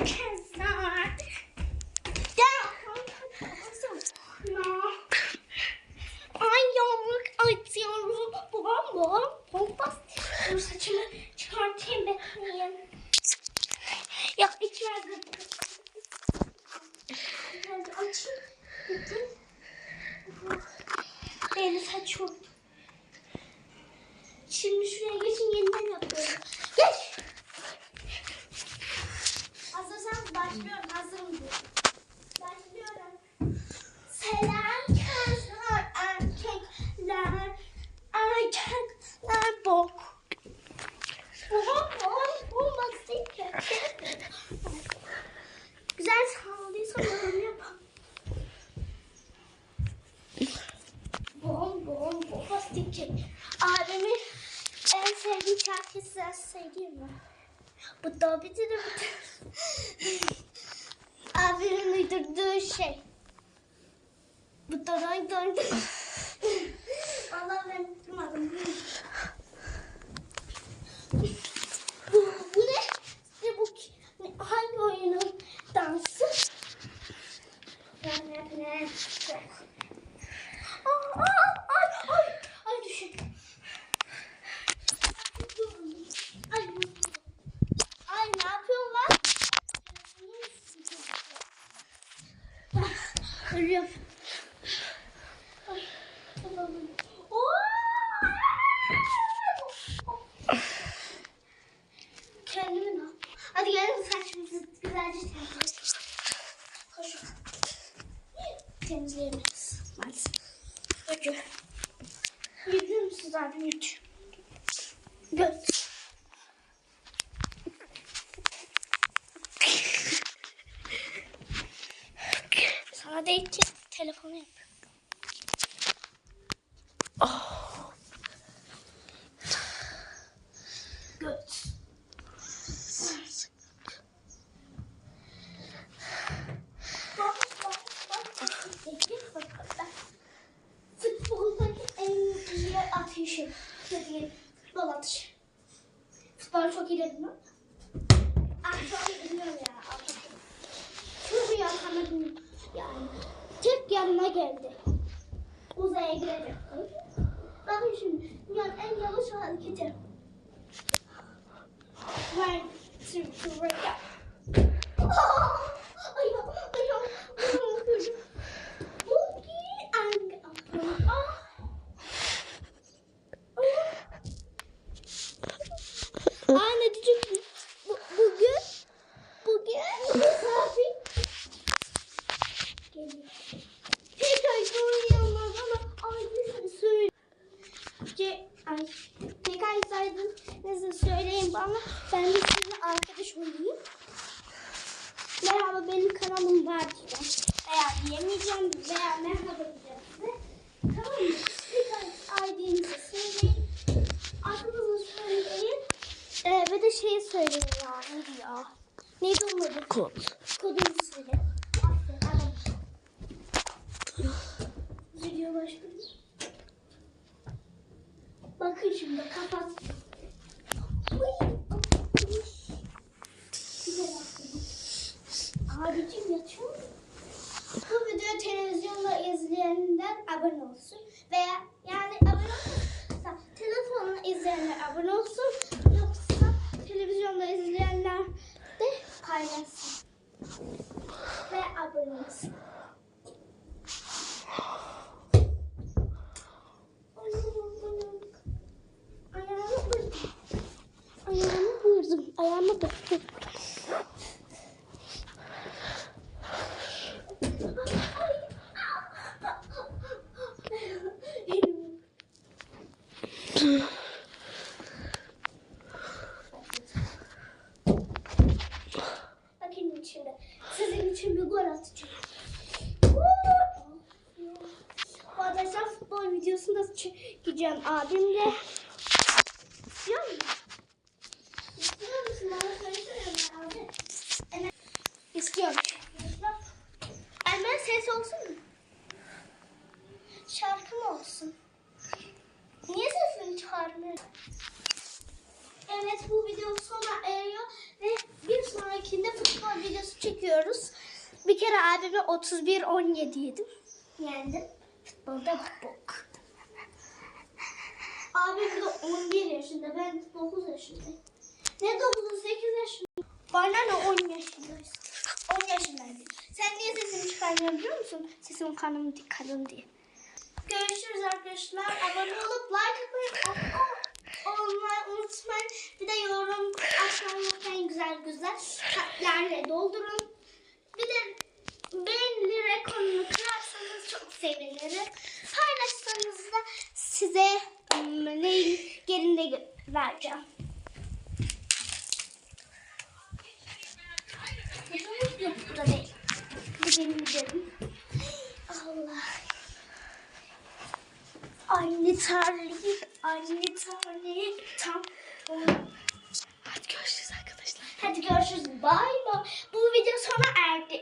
Gel. Ay yağmur atıyorum. Babam babam. Pompas. Dur saçımı çıkartayım. Ya içeride. İçeride açayım. Bakın. Beni saç oldu. Şimdi şuraya geçin en sevdiği şarkı size söyleyeyim mi? Bu da bir de bu da. Abimin uydurduğu şey. Bu da doy doy doy. Allah ben tutmadım. Bu, ne? Ne bu? hangi oyunun dansı? Ben ne? Aa, aa, ay, ay, ay düşün. Ay, ay ne yapıyorsun lan? Ah, Ölüyorum. Ay. Oo! Kendimi ne Hadi gelin saçımızı güzelce temizleyelim. Koşun. Temizleyemeyiz maalesef. Bakın. Yürüyor musunuz abim yürüyor. Göz. Ki telefonu yap. Oh. Dakika. Futboldaki en iyi atışım. Dediğim futbol atışı. Futbol çok iyi dedim mi? Ah çok iyi ya. Çok iyi. Şunu yapamadım yani. Tek yanıma geldi. Uzaya girecek. Bakın şimdi dünyanın en yavaş hareketi. One, two, three, go. Bana. Ben de sizinle arkadaş olayım. Merhaba benim kanalım var diyeceğim. Veya diyemeyeceğim veya merhaba diyeceğim size. Tamam mı? Ay ID'nizi söyleyin. Adınızı söyleyin. Ee, ve de şeyi söyleyin ya. Neydi ya? Neydi onun adı? Kod. Kodumu Abicim yatıyor mu? Bu videoyu televizyonda izleyenler abone olsun. Veya yani abone olmazsa telefonla izleyenler abone olsun. Yoksa televizyonda izleyenler de paylaşsın. Ve abone olsun. Ayağımı vurdum. Ayağımı vurdum. Ayağımı vurdum. Bakın şimdi. Sizin için bir gol atacağım. Arkadaşlar futbol videosunu da çekeceğim abimle. İstiyor musun? İstiyor musun? Bana söylesene abi. İstiyorum. Hemen ses olsun mu? Şarkı olsun? Niye sesini çıkarmıyorsun? Evet bu video sona eriyor ve bir sonrakinde futbol videosu çekiyoruz. Bir kere abime 31-17 yedim. Yendim. Futbolda bok. Abim de 11 yaşında, ben 9 yaşındayım. Ne 9'u 8 yaşında. Bana ne 10 yaşındayız. 10 yaşındayım. Sen niye sesimi çıkarmıyorsun biliyor musun? Sesim kanım kalın diye. Görüşürüz arkadaşlar. Abone olup like atmayı olmayı unutmayın. Bir de yorum aşağıya unutmayın güzel güzel. Kalplerle doldurun. Bir de beğeni rekorunu kırarsanız çok sevinirim. Paylaşsanız da size ım, neyin yerinde vereceğim. Yok burada değil. Bu benim. Allah. Anne terlik, anne terlik tam. Hadi görüşürüz arkadaşlar. Hadi görüşürüz. Bay bay. Bu videos from my